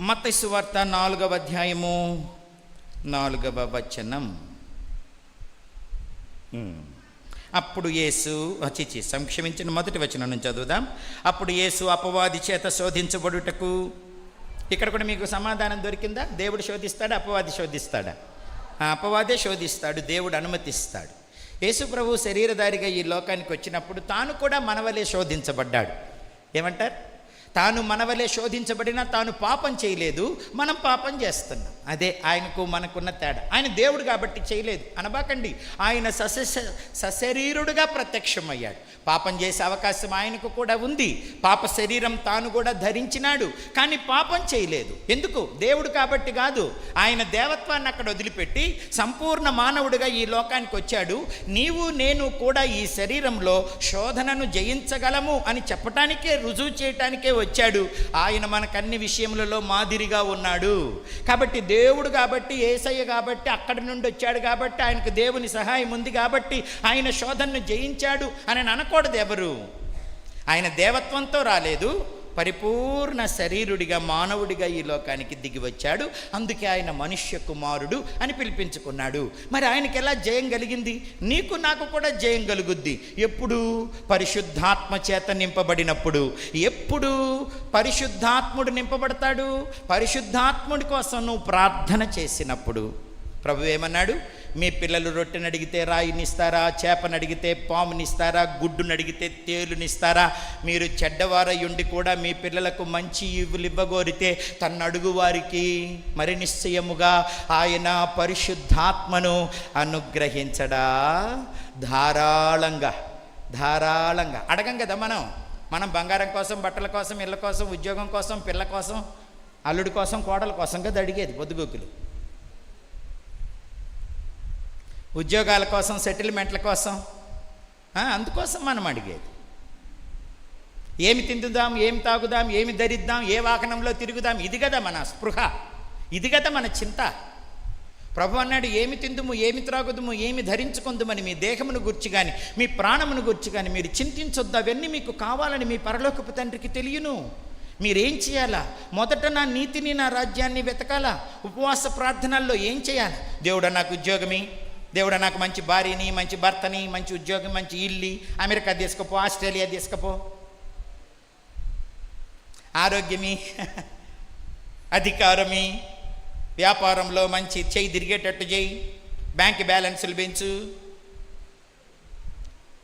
మత్తయి వార్త నాలుగవ అధ్యాయము. నాలుగవ వచనం. ఉమ్. అప్పుడు యేసు చిచి సంక్షమించిన మొదటి వచనం నుంచి చదువుదాం. అప్పుడు యేసు అపవాది చేత శోధించబడుటకు ఇక్కడ కూడా మీకు సమాధానం దొరికిందా? దేవుడు శోధిస్తాడా? అపవాది శోధిస్తాడా? ఆ అపవాదే శోధిస్తాడు దేవుడు అనుమతిస్తాడు. యేసు ప్రభు శరీరధారిగా ఈ లోకానికి వచ్చినప్పుడు తాను కూడా మనవలే శోధించబడ్డాడు. ఏమంటారు? తాను మనవలే శోధించబడినా తాను పాపం చేయలేదు మనం పాపం చేస్తున్నాం. అదే ఆయనకు మనకున్న తేడా. ఆయన దేవుడు కాబట్టి చేయలేదు. అనబాకండి ఆయన సశ సశరీరుడుగా ప్రత్యక్షమయ్యాడు. పాపం చేసే అవకాశం ఆయనకు కూడా ఉంది. పాప శరీరం తాను కూడా ధరించినాడు కానీ పాపం చేయలేదు. ఎందుకు? దేవుడు కాబట్టి కాదు. ఆయన దేవత్వాన్ని అక్కడ వదిలిపెట్టి సంపూర్ణ మానవుడిగా ఈ లోకానికి వచ్చాడు. నీవు నేను కూడా ఈ శరీరంలో శోధనను జయించగలము అని చెప్పటానికే రుజువు చేయటానికే వచ్చాడు. ఆయన మనకు అన్ని విషయములలో మాదిరిగా ఉన్నాడు. కాబట్టి దేవుడు కాబట్టి ఏసయ్య కాబట్టి అక్కడి నుండి వచ్చాడు కాబట్టి ఆయనకు దేవుని సహాయం ఉంది కాబట్టి ఆయన శోధనను జయించాడు అని అనకూడదు ఎవరు. ఆయన దేవత్వంతో రాలేదు. పరిపూర్ణ శరీరుడిగా మానవుడిగా ఈ లోకానికి దిగి వచ్చాడు. అందుకే ఆయన మనుష్య కుమారుడు అని పిలిపించుకున్నాడు. మరి ఆయనకి ఎలా జయం కలిగింది? నీకు నాకు కూడా జయం కలుగుద్ది. ఎప్పుడు? పరిశుద్ధాత్మ చేత నింపబడినప్పుడు. ఎప్పుడు పరిశుద్ధాత్ముడు నింపబడతాడు? పరిశుద్ధాత్ముడి కోసం నువ్వు ప్రార్థన చేసినప్పుడు. ప్రభు ఏమన్నాడు? మీ పిల్లలు రొట్టెని అడిగితే రాయినిస్తారా చేపని అడిగితే పామునిస్తారా గుడ్డుని అడిగితే తేలునిస్తారా? మీరు చెడ్డవారయ్యుండి కూడా మీ పిల్లలకు మంచి ఇవులు ఇవ్వగోరితే తన వారికి మరి నిశ్చయముగా ఆయన పరిశుద్ధాత్మను అనుగ్రహించడా? ధారాళంగా ధారాళంగా. అడగం కదా మనం. మనం బంగారం కోసం బట్టల కోసం ఇళ్ళ కోసం ఉద్యోగం కోసం పిల్ల కోసం అల్లుడి కోసం కోడల కోసం కదా అడిగేది బొద్దుగొక్కులు ఉద్యోగాల కోసం సెటిల్మెంట్ల కోసం. అందుకోసం మనం అడిగేది. ఏమి తిందుదాం ఏమి తాగుదాం ఏమి ధరిద్దాం ఏ వాహనంలో తిరుగుదాం ఇది కదా మన స్పృహ. ఇది కదా మన చింత. ప్రభు అన్నాడు ఏమి తిందుము ఏమి త్రాగుదుము ఏమి ధరించుకుందుమని మీ దేహమును గుర్చి కానీ మీ ప్రాణమును గుర్చి కానీ మీరు చింతించొద్దు. అవన్నీ మీకు కావాలని మీ పరలోకపు తండ్రికి తెలియను. మీరేం చేయాలా? మొదట నా నీతిని నా రాజ్యాన్ని వెతకాలా? ఉపవాస ప్రార్థనల్లో ఏం చేయాలి? దేవుడా నాకు ఉద్యోగమే. దేవుడు నాకు మంచి భార్యని మంచి భర్తని మంచి ఉద్యోగం మంచి ఇల్లు. అమెరికా తీసుకుపో ఆస్ట్రేలియా తీసుకపో. ఆరోగ్యమి అధికారమి వ్యాపారంలో మంచి చేయి తిరిగేటట్టు చేయి. బ్యాంక్ బ్యాలెన్సులు పెంచు.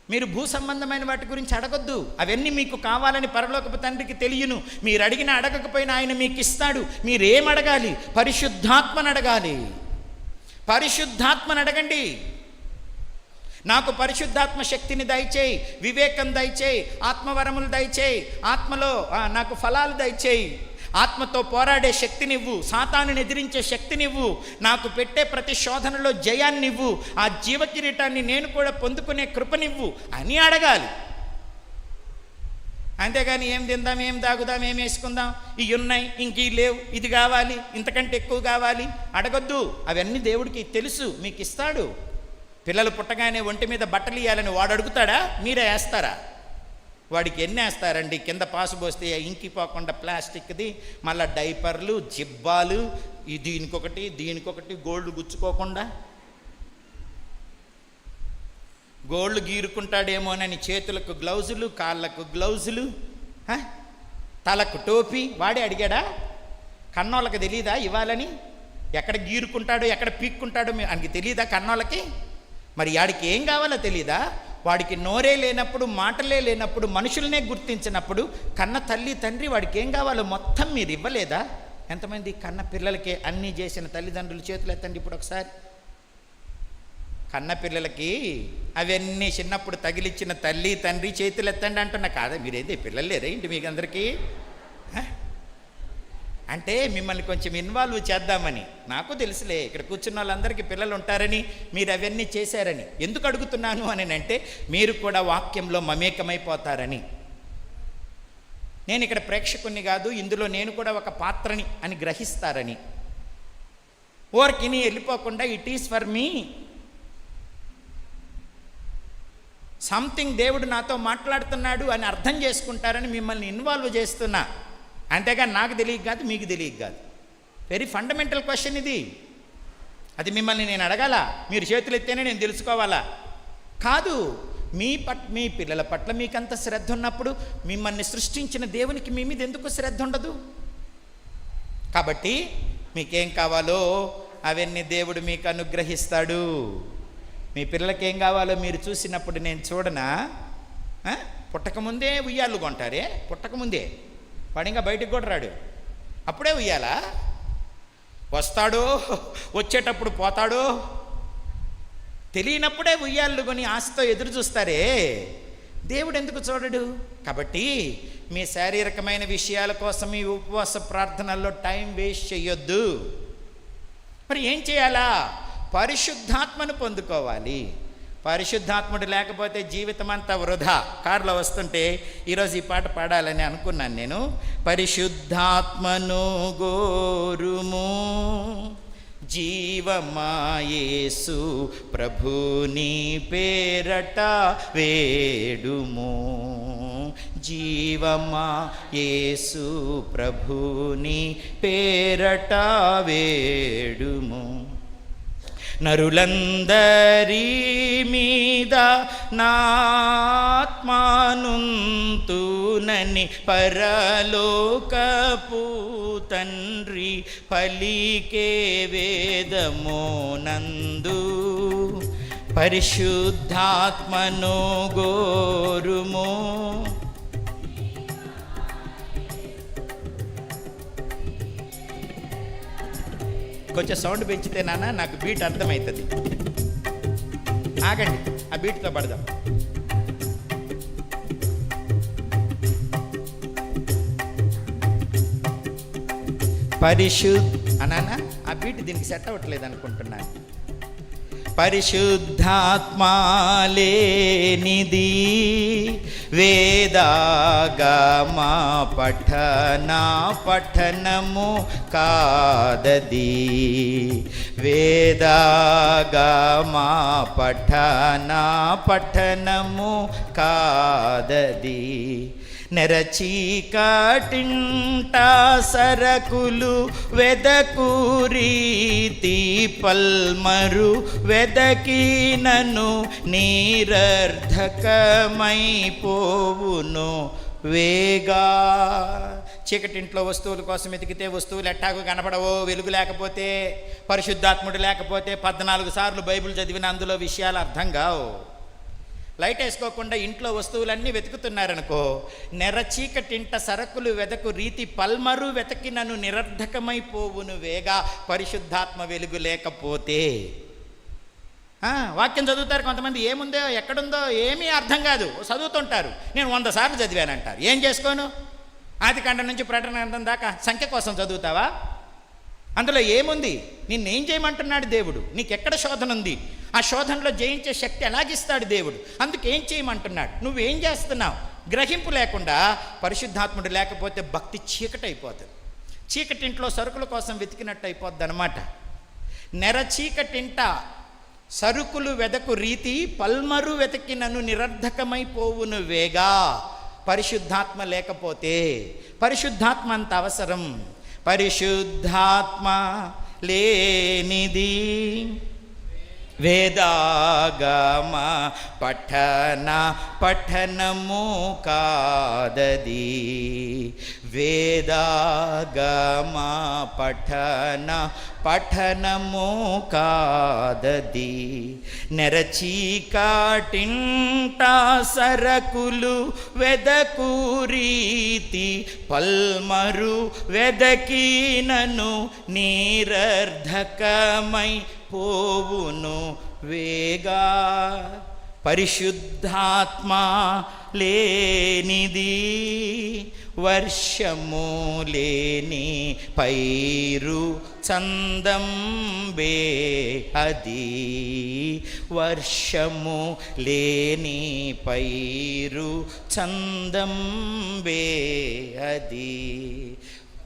మీరు భూ సంబంధమైన వాటి గురించి అడగొద్దు. అవన్నీ మీకు కావాలని పరలోకపు తండ్రికి తెలియను. మీరు అడిగిన అడగకపోయినా ఆయన మీకు ఇస్తాడు మీరేం అడగాలి పరిశుద్ధాత్మను అడగాలి పరిశుద్ధాత్మను అడగండి నాకు పరిశుద్ధాత్మ శక్తిని దయచేయి వివేకం దయచేయి ఆత్మవరములు దయచేయి ఆత్మలో నాకు ఫలాలు దయచేయి. ఆత్మతో పోరాడే శక్తినివ్వు సాతాను ఎదిరించే శక్తినివ్వు నాకు పెట్టే ప్రతి శోధనలో జయాన్నివ్వు ఆ జీవకిరీటాన్ని నేను కూడా పొందుకునే కృపనివ్వు అని అడగాలి. అంతేగాని ఏం తిందాం ఏం తాగుదాం ఏం వేసుకుందాం? ఇవి ఉన్నాయి ఇంక లేవు ఇది కావాలి ఇంతకంటే ఎక్కువ కావాలి. అడగొద్దు అవన్నీ దేవుడికి తెలుసు మీకు ఇస్తాడు. పిల్లలు పుట్టగానే ఒంటి మీద బట్టలు ఇవ్వాలని వాడు అడుగుతాడా? మీరే వేస్తారా? వాడికి ఎన్ని వేస్తారండి? కింద పాసు పోస్తే ఇంకిపోకుండా ప్లాస్టిక్ది మళ్ళీ డైపర్లు జిబ్బాలు ఈ దీనికొకటి దీనికొకటి గోల్డ్ గుచ్చుకోకుండా? గోళ్ళు గీరుకుంటాడేమోనని చేతులకు గ్లౌజులు కాళ్ళకు గ్లౌజులు తలకు టోపీ వాడే అడిగాడా? కన్నోళ్ళకి తెలియదా ఇవ్వాలని? ఎక్కడ గీరుకుంటాడో ఎక్కడ పీక్కుంటాడో ఆయనకి తెలియదా కన్నోళ్ళకి? మరి వాడికి ఏం కావాలో తెలియదా వాడికి నోరే లేనప్పుడు మాటలే లేనప్పుడు మనుషులనే గుర్తించినప్పుడు కన్న తల్లి తండ్రి వాడికి ఏం కావాలో మొత్తం మీరు ఇవ్వలేదా? ఎంతమంది కన్న పిల్లలకి అన్నీ చేసిన తల్లిదండ్రులు చేతులు ఎత్తండి ఇప్పుడు ఒకసారి. కన్నపిల్లలకి అవన్నీ చిన్నప్పుడు తగిలిచ్చిన తల్లి తండ్రి చేతులు ఎత్తండి అంటున్నా. కాదా మీరేంది పిల్లలు లేరా ఏంటి మీకు అందరికీ అంటే మిమ్మల్ని కొంచెం ఇన్వాల్వ్ చేద్దామని. నాకు తెలుసులే ఇక్కడ కూర్చున్న వాళ్ళందరికీ పిల్లలు ఉంటారని మీరు అవన్నీ చేశారని. ఎందుకు అడుగుతున్నాను అని అంటే మీరు కూడా వాక్యంలో మమేకమైపోతారని. నేను ఇక్కడ ప్రేక్షకుణ్ణి కాదు ఇందులో నేను కూడా ఒక పాత్రని అని గ్రహిస్తారని. ఓర్కిని వెళ్ళిపోకుండా it is for me something దేవుడు నాతో మాట్లాడుతున్నాడు అని అర్థం చేసుకుంటారని మిమ్మల్ని ఇన్వాల్వ్ చేస్తున్నా. అంతేగాని నాకు తెలియక కాదు మీకు తెలియక కాదు. వెరీ ఫండమెంటల్ క్వశ్చన్ ఇది. అది మిమ్మల్ని నేను అడగాల? మీరు చేతులు ఎత్తేనే నేను తెలుసుకోవాలా? కాదు మీ పట్ మీ పిల్లల పట్ల మీకంత శ్రద్ధ ఉన్నప్పుడు మిమ్మల్ని సృష్టించిన దేవునికి మీ మీద ఎందుకు శ్రద్ధ ఉండదు? కాబట్టి మీకేం కావాలో అవన్నీ దేవుడు మీకు అనుగ్రహిస్తాడు. మీ పిల్లలకి ఏం కావాలో మీరు చూసినప్పుడు నేను చూడనా? పుట్టకముందే ఉయ్యాలు కొంటారే? పుట్టకముందే వాడు ఇంకా బయటకు కూడా రాడు. అప్పుడే ఉయ్యాలా? వస్తాడో? వచ్చేటప్పుడు పోతాడో? తెలియనప్పుడే ఉయ్యాళ్ళు కొని ఆశతో ఎదురు చూస్తారే. దేవుడు ఎందుకు చూడడు? కాబట్టి మీ శారీరకమైన విషయాల కోసం మీ ఉపవాస ప్రార్థనల్లో టైం వేస్ట్ చేయొద్దు మరి ఏం చేయాలా? పరిశుద్ధాత్మను పొందుకోవాలి. పరిశుద్ధాత్ముడు లేకపోతే జీవితం అంతా వృధా. కారులో వస్తుంటే ఈరోజు ఈ పాట పాడాలని అనుకున్నాను నేను. పరిశుద్ధాత్మను గోరుము జీవమాయేసు ప్రభుని పేరట వేడుము. జీవమా యేసు ప్రభుని పేరట వేడుము. నరులందరి మీద నాత్మానుంతునని పరలోకపు తండ్రి పలికే వేదమోనందు పరిశుద్ధాత్మను గోరుమో కొంచెం సౌండ్ పెంచితే నాన్న నాకు బీట్ అర్థమవుతుంది. ఆగండి ఆ బీట్తో పడదాం. పరిశుద్ధ అనానా ఆ బీట్ దీనికి సెట్ అవ్వట్లేదు అనుకుంటున్నాను. పరిశుద్ధాత్మాలేనిది వేదాగమా పఠన పఠనము కాదది. వేదాగమా పఠనా పఠనము కాదది. నెరచీకటింట సరకులు వెదకూరీతి పల్మరు వెదకినను నీరర్ధకమైపోవును. వేగా చీకటింట్లో వస్తువుల కోసం వెతికితే వస్తువులు ఎట్టాగు కనపడవో వెలుగు లేకపోతే పరిశుద్ధాత్ముడు లేకపోతే పద్నాలుగు సార్లు బైబిల్ చదివిన అందులో విషయాలు అర్థం కావు. లైట్ వేసుకోకుండా ఇంట్లో వస్తువులన్నీ వెతుకుతున్నారనుకో నెర చీకటింట సరకులు వెతకు రీతి పల్మరు వెతకి నన్ను నిరర్ధకమైపోవును వేగా పరిశుద్ధాత్మ వెలుగు లేకపోతే. వాక్యం చదువుతారు కొంతమంది ఏముందో ఎక్కడుందో ఏమీ అర్థం కాదు. చదువుతుంటారు. నేను వంద సార్లు చదివానంటారు. ఏం చేసుకోను? ఆదికాండం నుంచి ప్రకటన గ్రంథం దాకా సంఖ్య కోసం చదువుతావా? అందులో ఏముంది? నిన్నేం చేయమంటున్నాడు దేవుడు? నీకెక్కడ శోధన ఉంది ఆ శోధనలో జయించే శక్తి ఎలాగిస్తాడు దేవుడు? అందుకేం చేయమంటున్నాడు? నువ్వేం చేస్తున్నావు? గ్రహింపు లేకుండా పరిశుద్ధాత్ముడు లేకపోతే భక్తి చీకటైపోతుంది. చీకటింట్లో సరుకుల కోసం వెతికినట్టు అయిపోద్ది అనమాట నెర చీకటింట సరుకులు వెదకు రీతి పల్మరు వెతకి నన్ను నిరర్ధకమైపోవును వేగా. పరిశుద్ధాత్మ లేకపోతే పరిశుద్ధాత్మ అంత అవసరం. పరిశుద్ధాత్మ లేనిది వేదాగమ పఠన పఠనము కాదది. వేదాగమ పఠన పఠనము కాదది నెరచీకాటింట సరకులు వెదకూరీతి పల్మరు వెదకినను నీరర్ధకమై పోవును వేగా పరిశుద్ధాత్మ లేనిది వర్షము లేని పైరు చందంబే అది వర్షము లేని పైరు చందంబే అది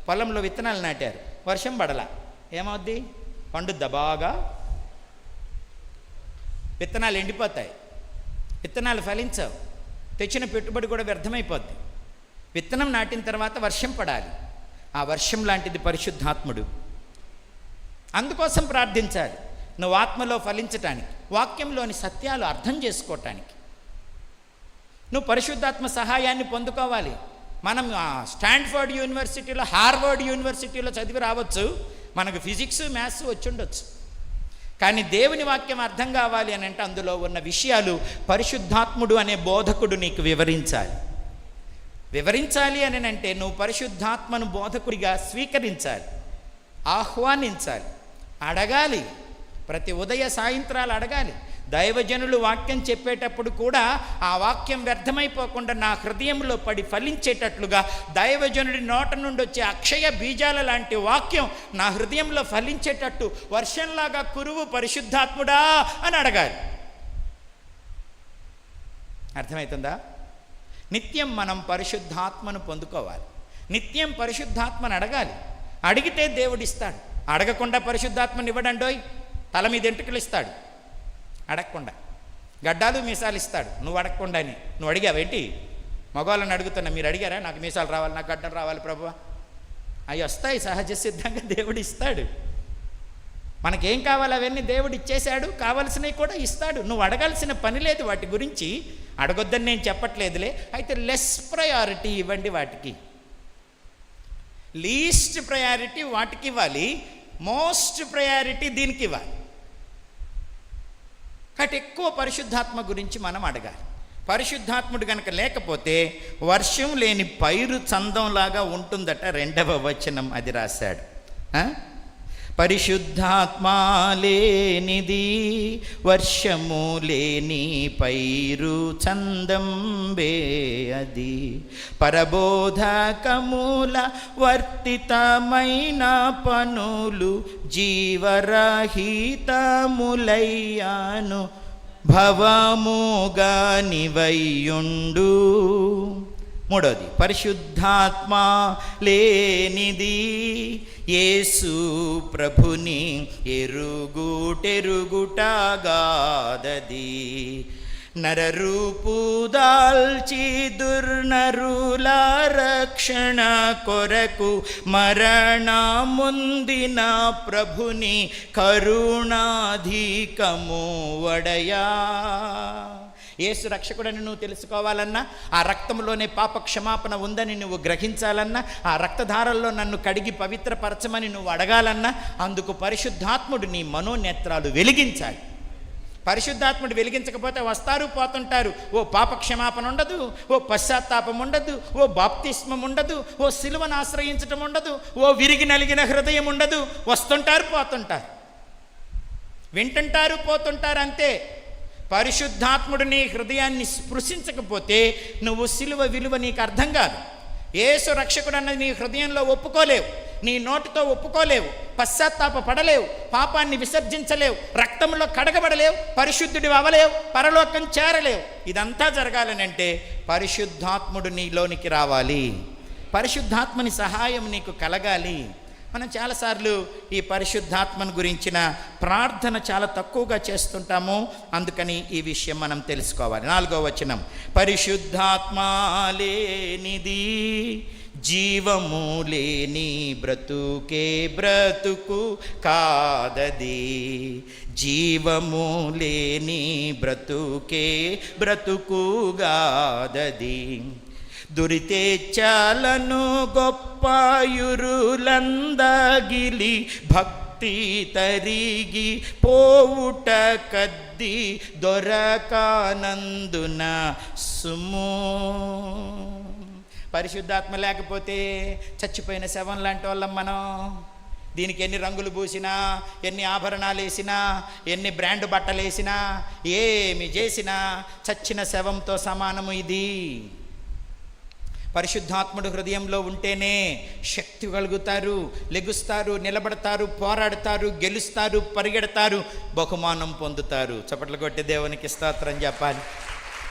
పొలంలో విత్తనాలు నాటారు వర్షం పడలా ఏమవుద్ది పండుద్దా బాగా విత్తనాలు ఎండిపోతాయి విత్తనాలు ఫలించవు తెచ్చిన పెట్టుబడి కూడా వ్యర్థమైపోద్ది విత్తనం నాటిన తర్వాత వర్షం పడాలి. ఆ వర్షం లాంటిది పరిశుద్ధాత్ముడు. అందుకోసం ప్రార్థించాలి. నువ్వు ఆత్మలో ఫలించటానికి వాక్యంలోని సత్యాలు అర్థం చేసుకోవటానికి నువ్వు పరిశుద్ధాత్మ సహాయాన్ని పొందుకోవాలి. మనం స్టాన్ఫర్డ్ యూనివర్సిటీలో హార్వర్డ్ యూనివర్సిటీలో చదివి రావచ్చు. మనకు ఫిజిక్స్ మ్యాథ్స్ వచ్చిండొచ్చు కానీ దేవుని వాక్యం అర్థం కావాలి అని అంటే అందులో ఉన్న విషయాలు పరిశుద్ధాత్ముడు అనే బోధకుడు నీకు వివరించాలి. వివరించాలి అని అంటే నువ్వు పరిశుద్ధాత్మను బోధకుడిగా స్వీకరించాలి ఆహ్వానించాలి అడగాలి ప్రతి ఉదయ సాయంత్రాలు అడగాలి. దైవజనులు వాక్యం చెప్పేటప్పుడు కూడా ఆ వాక్యం వ్యర్థమైపోకుండా నా హృదయంలో పడి ఫలించేటట్లుగా దైవజనుడి నోట నుండి వచ్చే అక్షయ బీజాల లాంటి వాక్యం నా హృదయంలో ఫలించేటట్టు వర్షంలాగా కురువు పరిశుద్ధాత్ముడా అని అడగాలి. అర్థమవుతుందా నిత్యం మనం పరిశుద్ధాత్మను పొందుకోవాలి. నిత్యం పరిశుద్ధాత్మను అడగాలి. అడిగితే దేవుడిస్తాడు అడగకుండా పరిశుద్ధాత్మను ఇవ్వడండోయ్? తల మీద ఎంటుకలు ఇస్తాడు. అడగకుండా. గడ్డాలు మీసాలు ఇస్తాడు. నువ్వు అడగకుండాని నువ్వు అడిగావేంటి మగవాళ్ళని అడుగుతున్నా మీరు అడిగారా? నాకు మీసాలు రావాలి నాకు గడ్డలు రావాలి ప్రభు అవి వస్తాయి సహజ సిద్ధంగా దేవుడు ఇస్తాడు. మనకేం కావాలి? అవన్నీ దేవుడు ఇచ్చేశాడు. కావలసినవి కూడా ఇస్తాడు. నువ్వు అడగాల్సిన పని లేదు వాటి గురించి. అడగొద్దని నేను చెప్పట్లేదులే. అయితే లెస్ ప్రయారిటీ ఇవ్వండి వాటికి. లీస్ట్ ప్రయారిటీ వాటికి ఇవ్వాలి. మోస్ట్ ప్రయారిటీ దీనికి ఇవ్వాలి. కాబట్టి ఎక్కువ పరిశుద్ధాత్మ గురించి మనం అడగాలి. పరిశుద్ధాత్ముడు కనుక లేకపోతే వర్షం లేని పైరు చందంలాగా ఉంటుందట రెండవ వచనం అది రాశాడు. పరిశుద్ధాత్మ లేనిది వర్షము లేని పైరు చందంబే అది. పరబోధకముల వర్తితమైన పనులు జీవరహితములయ్యాను. భవముగా నివయ్యుండు మూడోది పరిశుద్ధాత్మ లేనిది యేసు ప్రభుని ఎరుగుటెరుగుటగాదది. నరరూపు దాల్చి దుర్నరుల రక్షణ కొరకు మరణ ముందిన ప్రభుని కరుణాధికము వడయా. యేసు రక్షకుడని నువ్వు తెలుసుకోవాలన్నా ఆ రక్తంలోనే పాప క్షమాపణ ఉందని నువ్వు గ్రహించాలన్నా ఆ రక్తధారల్లో నన్ను కడిగి పవిత్రపరచమని నువ్వు అడగాలన్నా అందుకు పరిశుద్ధాత్ముడు నీ మనోనేత్రాలు వెలిగించాలి. పరిశుద్ధాత్ముడు వెలిగించకపోతే వస్తారు పోతుంటారు. ఓ పాప క్షమాపణ ఉండదు ఓ పశ్చాత్తాపం ఉండదు ఓ బాప్తిస్మం ఉండదు ఓ సిలువను ఆశ్రయించటం ఉండదు ఓ విరిగి నలిగిన హృదయం ఉండదు. వస్తుంటారు పోతుంటారు. వింటుంటారు పోతుంటారు అంతే. పరిశుద్ధాత్ముడు నీ హృదయాన్ని స్పృశించకపోతే నువ్వు సిలువ విలువ నీకు అర్థం కాదు. ఏసు రక్షకుడు అన్నది నీ హృదయంలో ఒప్పుకోలేవు. నీ నోటితో ఒప్పుకోలేవు. పశ్చాత్తాప పడలేవు. పాపాన్ని విసర్జించలేవు. రక్తంలో కడగబడలేవు. పరిశుద్ధుడి అవలేవు. పరలోకం చేరలేవు. ఇదంతా జరగాలనంటే పరిశుద్ధాత్ముడు నీలోనికి రావాలి. పరిశుద్ధాత్మని సహాయం నీకు కలగాలి. మనం చాలాసార్లు ఈ పరిశుద్ధాత్మను గురించిన ప్రార్థన చాలా తక్కువగా చేస్తుంటాము. అందుకని ఈ విషయం మనం తెలుసుకోవాలి. నాలుగో వచనం. పరిశుద్ధాత్మ లేనిది జీవము లేని బ్రతుకే బ్రతుకు కాదది. జీవము లేని బ్రతుకే బ్రతుకుగాదది దురితే చాలను గొప్పాయురులందగిలి భక్తి తరిగి పోవుట కద్ది దొరకానందున సుము. పరిశుద్ధాత్మ లేకపోతే చచ్చిపోయిన శవం లాంటి వాళ్ళం మనం. దీనికి ఎన్ని రంగులు పూసినా ఎన్ని ఆభరణాలు వేసినా ఎన్ని బ్రాండ్ బట్టలు వేసినా ఏమి చేసినా చచ్చిన శవంతో సమానము ఇది. పరిశుద్ధాత్ముడు హృదయంలో ఉంటేనే శక్తి కలుగుతారు లెగుస్తారు నిలబడతారు పోరాడతారు గెలుస్తారు పరిగెడతారు బహుమానం పొందుతారు. చప్పట్లు కొట్టి దేవునికి స్తోత్రం చెప్పాలి.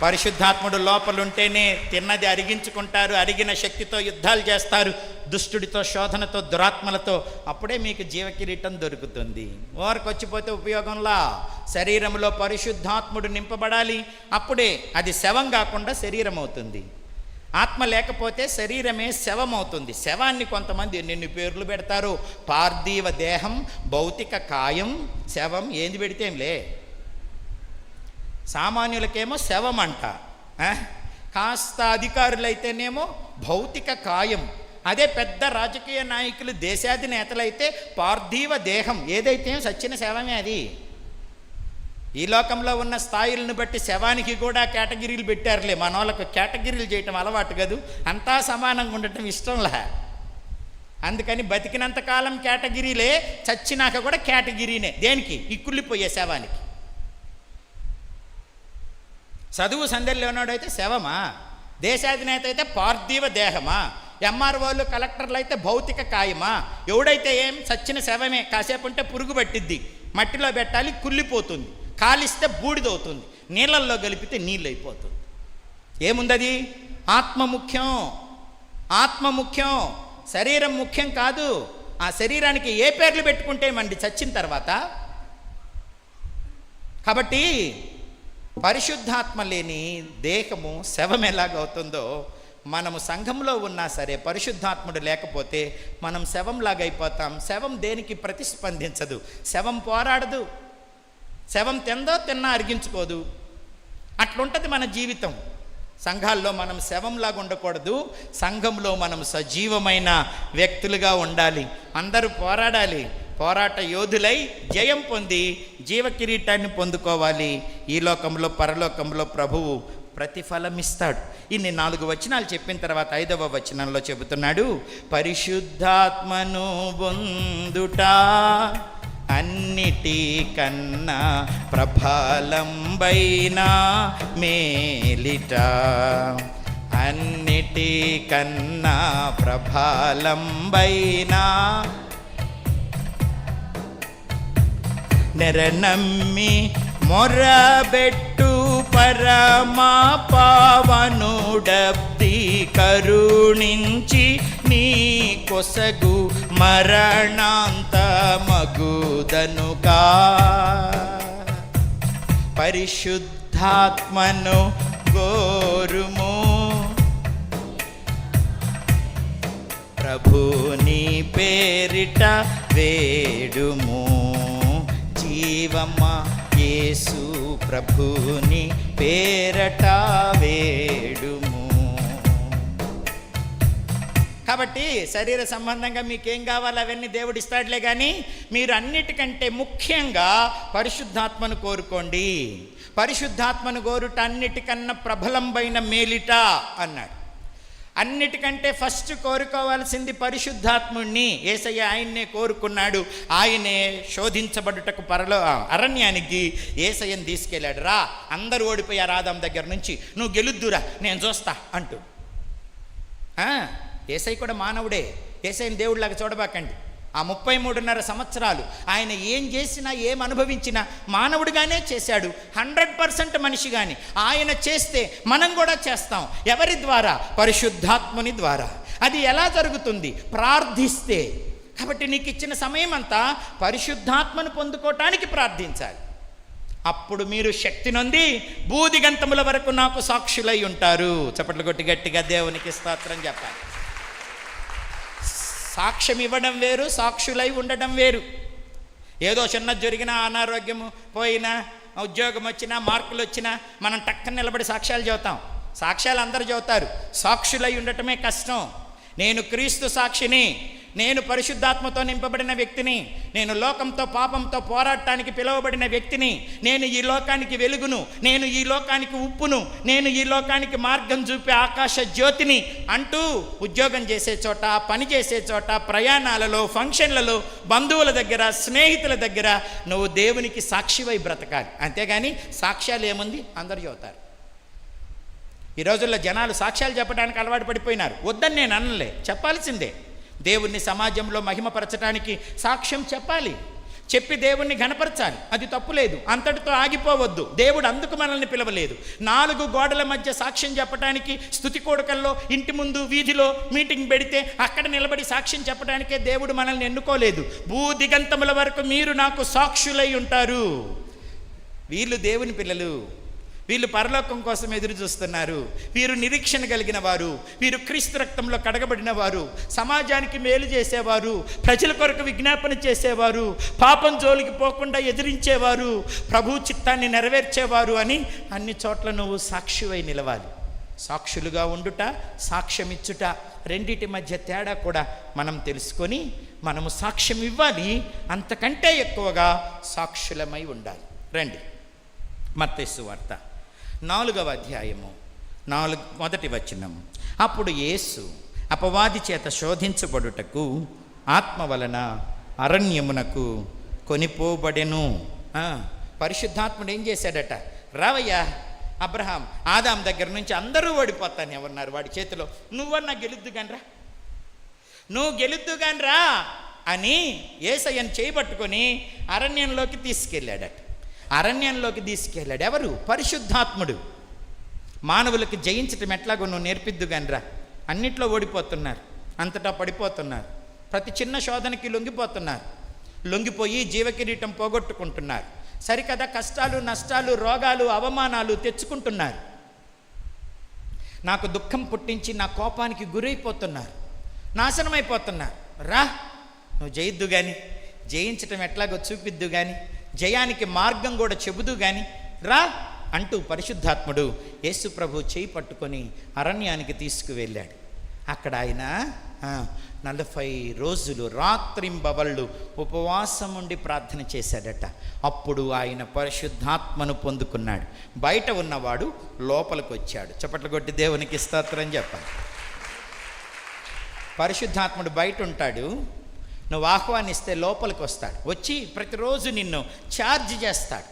పరిశుద్ధాత్ముడు లోపలుంటేనే తిన్నది అరిగించుకుంటారు అరిగిన శక్తితో యుద్ధాలు చేస్తారు దుష్టుడితో శోధనతో దురాత్మలతో అప్పుడే మీకు జీవకిరీటం దొరుకుతుంది. ఓరకు వచ్చిపోతే ఉపయోగంలా. శరీరంలో పరిశుద్ధాత్ముడు నింపబడాలి అప్పుడే అది శవం కాకుండా శరీరం అవుతుంది ఆత్మ లేకపోతే శరీరమే శవం అవుతుంది శవాన్ని కొంతమంది ఎన్నెన్ని పేర్లు పెడతారు? పార్థివ దేహం భౌతిక కాయం శవం ఏంది పెడితేంలే? సామాన్యులకేమో శవం అంట కాస్త అధికారులైతేనేమో భౌతిక కాయం. అదే పెద్ద రాజకీయ నాయకులు దేశాధినేతలైతే పార్థివ దేహం. ఏదైతే సచ్చిన శవమే అది. ఈ లోకంలో ఉన్న స్థాయిలను బట్టి శవానికి కూడా కేటగిరీలు పెట్టారులే. మన వాళ్ళకు కేటగిరీలు చేయటం అలవాటు కదూ. అంతా సమానంగా ఉండటం ఇష్టంలా అందుకని బతికినంత కాలం కేటగిరీలే చచ్చినాక కూడా కేటగిరీనే. దేనికి? ఈ శవానికి. చదువు సందడిలో శవమా? దేశాధినేత అయితే పార్థివ దేహమా? ఎంఆర్ఓలు కలెక్టర్లు అయితే భౌతిక కాయమా? ఎవడైతే ఏం చచ్చిన శవమే కాసేపు ఉంటే పురుగు పట్టిద్ది. మట్టిలో పెట్టాలి కుళ్ళిపోతుంది. కాలిస్తే బూడిదవుతుంది. నీళ్ళల్లో కలిపితే నీళ్ళు అయిపోతుంది ఏముందది? ఆత్మ ముఖ్యం. ఆత్మ ముఖ్యం. శరీరం ముఖ్యం కాదు. ఆ శరీరానికి ఏ పేర్లు పెట్టుకుంటే మండి చచ్చిన తర్వాత? కాబట్టి పరిశుద్ధాత్మ లేని దేహము శవం ఎలాగవుతుందో మనము సంఘంలో ఉన్నా సరే పరిశుద్ధాత్ముడు లేకపోతే మనం శవంలాగైపోతాం. శవం దేనికి ప్రతిస్పందించదు. శవం పోరాడదు. శవం తిందో తిన్నా అరిగించుకోదు. అట్లుంటుంది మన జీవితం. సంఘాల్లో మనం శవంలాగా ఉండకూడదు. సంఘంలో మనం సజీవమైన వ్యక్తులుగా ఉండాలి. అందరూ పోరాడాలి. పోరాట యోధులై జయం పొంది జీవ కిరీటాన్ని పొందుకోవాలి. ఈ లోకంలో పరలోకంలో ప్రభువు ప్రతిఫలం ఇస్తాడు ఇన్ని నాలుగు వచనాలు చెప్పిన తర్వాత ఐదవ వచనంలో చెబుతున్నాడు పరిశుద్ధాత్మను పొందుట అన్నిటికన్నా ప్రభాలంబైన మేలిట. అన్నిటికన్నా ప్రభాలంబైనా నెరనమ్మి మొరబెట్టు పరమా పావనుడబ్ది కరుణించి నీ కొసగు మరణాంత మగుదనుగా పరిశుద్ధాత్మను గోరుము ప్రభుని పేరిట వేడుము. జీవమ్మ యేసు ప్రభుని పేరట వేడుము. కాబట్టి శరీర సంబంధంగా మీకేం కావాలో? అవన్నీ దేవుడు ఇస్తాడులే కానీ మీరు అన్నిటికంటే ముఖ్యంగా పరిశుద్ధాత్మను కోరుకోండి. పరిశుద్ధాత్మను కోరుట అన్నిటికన్నా ప్రబలంబైన మేలిట అన్నాడు. అన్నిటికంటే ఫస్ట్ కోరుకోవాల్సింది పరిశుద్ధాత్ముణ్ణి. ఏసయ్య ఆయన్నే కోరుకున్నాడు. ఆయనే శోధించబడుటకు పరలో అరణ్యానికి ఏసయ్యని తీసుకెళ్ళాడు. రా అందరూ ఓడిపోయారు ఆదాం దగ్గర నుంచి నువ్వు గెలుద్దురా నేను చూస్తా అంటూ. ఏసై కూడా మానవుడే. ఏసైని దేవుడిలాగా చూడబాకండి. ఆ ముప్పై మూడున్నర సంవత్సరాలు ఆయన ఏం చేసినా ఏం అనుభవించినా మానవుడిగానే చేశాడు. హండ్రెడ్ పర్సెంట్ మనిషి కానీ ఆయన చేస్తే మనం కూడా చేస్తాం. ఎవరి ద్వారా? పరిశుద్ధాత్ముని ద్వారా. అది ఎలా జరుగుతుంది? ప్రార్థిస్తే. కాబట్టి నీకు ఇచ్చిన సమయం అంతా పరిశుద్ధాత్మను పొందుకోవటానికి ప్రార్థించాలి. అప్పుడు మీరు శక్తి నొంది బూదిగంతముల వరకు నాకు సాక్షులై ఉంటారు. చప్పట్లు కొట్టి గట్టిగా దేవునికి స్తోత్రం చెప్పాలి. సాక్ష్యం ఇవ్వడం వేరు సాక్షులై ఉండడం వేరు. ఏదో చిన్న జరిగినా అనారోగ్యము పోయినా ఉద్యోగం వచ్చినా మార్కులు వచ్చినా మనం టక్కన నిలబడి సాక్ష్యాలు చెబుతాం సాక్ష్యాలు అందరూ చెబుతారు సాక్షులై ఉండటమే కష్టం. నేను క్రీస్తు సాక్షిని. నేను పరిశుద్ధాత్మతో నింపబడిన వ్యక్తిని నేను లోకంతో పాపంతో పోరాడటానికి పిలువబడిన వ్యక్తిని నేను ఈ లోకానికి వెలుగును నేను ఈ లోకానికి ఉప్పును నేను ఈ లోకానికి మార్గం చూపే ఆకాశ జ్యోతిని అంటూ ఉద్యోగం చేసే చోట పని చేసే చోట ప్రయాణాలలో ఫంక్షన్లలో బంధువుల దగ్గర స్నేహితుల దగ్గర నువ్వు దేవునికి సాక్షివై బ్రతకాలి. అంతేగాని సాక్ష్యాలు ఏముంది? అందరు చదువుతారు ఈ రోజుల్లో జనాలు సాక్ష్యాలు చెప్పడానికి అలవాటు పడిపోయినారు. వద్దని నేను అనలే. చెప్పాల్సిందే. దేవుణ్ణి సమాజంలో మహిమపరచడానికి సాక్ష్యం చెప్పాలి. చెప్పి దేవుణ్ణి ఘనపరచాలి. అది తప్పులేదు అంతటితో ఆగిపోవద్దు. దేవుడు అందుకు మనల్ని పిలవలేదు. నాలుగు గోడల మధ్య సాక్ష్యం చెప్పడానికి స్థుతి కోడకల్లో ఇంటి ముందు వీధిలో మీటింగ్ పెడితే అక్కడ నిలబడి సాక్ష్యం చెప్పడానికే దేవుడు మనల్ని ఎన్నుకోలేదు. భూ దిగంతముల వరకు మీరు నాకు సాక్షులై ఉంటారు. వీళ్ళు దేవుని పిల్లలు. వీళ్ళు పరలోకం కోసం ఎదురు చూస్తున్నారు. వీరు నిరీక్షణ కలిగిన వారు వీరు క్రీస్తు రక్తంలో కడగబడిన వారు సమాజానికి మేలు చేసేవారు ప్రజల కొరకు విజ్ఞాపన చేసేవారు పాపం జోలికి పోకుండా ఎదిరించేవారు ప్రభు చిత్తాన్ని నెరవేర్చేవారు అని అన్ని చోట్ల నువ్వు సాక్షివై నిలవాలి. సాక్షులుగా ఉండుట సాక్ష్యమిచ్చుట రెండిటి మధ్య తేడా కూడా మనం తెలుసుకొని మనము సాక్ష్యం ఇవ్వాలి. అంతకంటే ఎక్కువగా సాక్షులమై ఉండాలి. రండి. మత్తేసు వార్త. నాలుగవ అధ్యాయము. నాలుగు మొదటి వచనం. అప్పుడు యేసు అపవాది చేత శోధించబడుటకు ఆత్మ వలన అరణ్యమునకు కొనిపోబడెను. పరిశుద్ధాత్ముడు ఏం చేశాడట? రావయ్యా అబ్రహాం ఆదాం దగ్గర నుంచి అందరూ ఓడిపోతాను ఎవరున్నారు వాడి చేతిలో? నువ్వన్నా గెలుద్దు నువ్వు గెలుద్దు అని ఏసయ్యను చేయబట్టుకొని అరణ్యంలోకి తీసుకెళ్ళాడట. అరణ్యంలోకి తీసుకెళ్ళాడు. ఎవరు? పరిశుద్ధాత్ముడు. మానవులకు జయించటం ఎట్లాగో నువ్వు నేర్పిద్దు రా. అన్నిట్లో ఓడిపోతున్నారు. అంతటా పడిపోతున్నారు. ప్రతి చిన్న శోధనకి లొంగిపోతున్నారు. లొంగిపోయి జీవకిరీటం పోగొట్టుకుంటున్నారు. సరికదా కష్టాలు నష్టాలు రోగాలు అవమానాలు తెచ్చుకుంటున్నారు. నాకు దుఃఖం పుట్టించి నా కోపానికి గురైపోతున్నారు. నాశనమైపోతున్నారు. రా నువ్వు జయిద్దు కానీ జయించటం ఎట్లాగో చూపిద్దు కానీ జయానికి మార్గం కూడా చెబుదు కానీ రా అంటూ పరిశుద్ధాత్ముడు యేసు ప్రభు చేయి పట్టుకొని అరణ్యానికి తీసుకువెళ్ళాడు. అక్కడ ఆయన నలభై రోజులు రాత్రింబవళ్ళు ఉపవాసం ఉండి ప్రార్థన చేశాడట. అప్పుడు ఆయన పరిశుద్ధాత్మను పొందుకున్నాడు. బయట ఉన్నవాడు లోపలికి వచ్చాడు చప్పట్లు కొట్టి దేవునికి స్తోత్రం చెప్పాలి పరిశుద్ధాత్ముడు బయట ఉంటాడు. నువ్వు ఆహ్వానిస్తే లోపలికి వస్తాడు. వచ్చి ప్రతిరోజు నిన్ను ఛార్జ్ చేస్తాడు.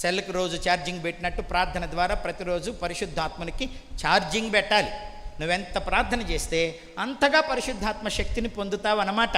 సెల్కి రోజు ఛార్జింగ్ పెట్టినట్టు ప్రార్థన ద్వారా ప్రతిరోజు పరిశుద్ధాత్మనికి ఛార్జింగ్ పెట్టాలి. నువ్వెంత ప్రార్థన చేస్తే అంతగా పరిశుద్ధాత్మ శక్తిని పొందుతావు అన్నమాట